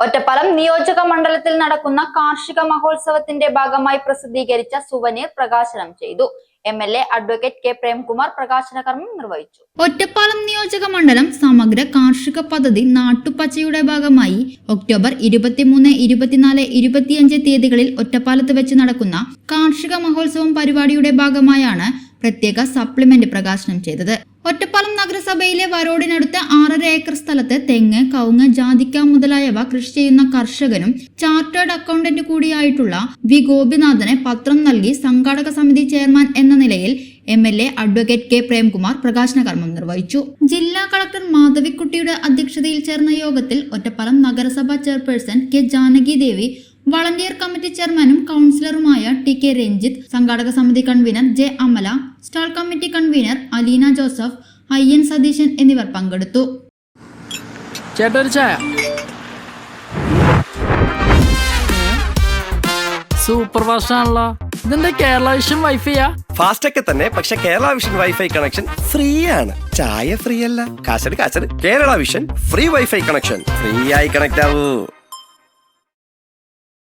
ഒറ്റപ്പാലം നിയോജക മണ്ഡലത്തിൽ നടക്കുന്ന കാർഷിക മഹോത്സവത്തിന്റെ ഭാഗമായി പ്രസിദ്ധീകരിച്ച സുവനീർ പ്രകാശനം ചെയ്തു. M L A advocate K Premkumar പ്രകാശന കർമ്മം നിർവഹിച്ചു. ഒറ്റപ്പാലം നിയോജക മണ്ഡലം സമഗ്ര കാർഷിക പദ്ധതി നാട്ടുപച്ചയുടെ ഭാഗമായി ഒക്ടോബർ ഇരുപത്തിമൂന്ന് ഇരുപത്തിനാല് ഇരുപത്തിയഞ്ച് തീയതികളിൽ ഒറ്റപ്പാലത്ത് വെച്ച് നടക്കുന്ന കാർഷിക മഹോത്സവം പരിപാടിയുടെ ഭാഗമായാണ് പ്രത്യേക സപ്ലിമെന്റ് പ്രകാശനം ചെയ്തത്. ഒറ്റപ്പാലം നഗരസഭയിലെ വരോടിനടുത്ത് ആറര ഏക്കർ സ്ഥലത്ത് തെങ്ങ് കവുങ്ങ് ജാതിക്ക മുതലായവ കൃഷി ചെയ്യുന്ന കർഷകനും ചാർട്ടേഡ് അക്കൗണ്ടന്റ് കൂടിയായിട്ടുള്ള വി ഗോപിനാഥന് പത്രം നൽകി സംഘാടക സമിതി ചെയർമാൻ എന്ന നിലയിൽ M L A advocate K Premkumar പ്രകാശന കർമ്മം നിർവഹിച്ചു. ജില്ലാ കളക്ടർ മാധവിക്കുട്ടിയുടെ അധ്യക്ഷതയിൽ ചേർന്ന യോഗത്തിൽ ഒറ്റപ്പാലം നഗരസഭാ chairperson K Janaki Devi volunteer committee ചെയർമാനും കൗൺസിലറുമായ ടി കെ രഞ്ജിത്ത് സംഘാടക സമിതി convener J Amala stall committee convener Aleena Joseph I N Satheesan എന്നിവർ പങ്കെടുത്തു. സൂപ്പർ ഫാസ്റ്റ് ആണല്ലോ ഇതെന്താ കേരള വിഷൻ വൈഫൈയാ ഫാസ്റ്റ് ഒക്കെ തന്നെ പക്ഷെ Kerala vision wifi connection free ആണ് ചായ ഫ്രീ അല്ല കാശട് കാശട്. Kerala vision free wifi connection. Free ആയി കണക്ട് ആവൂ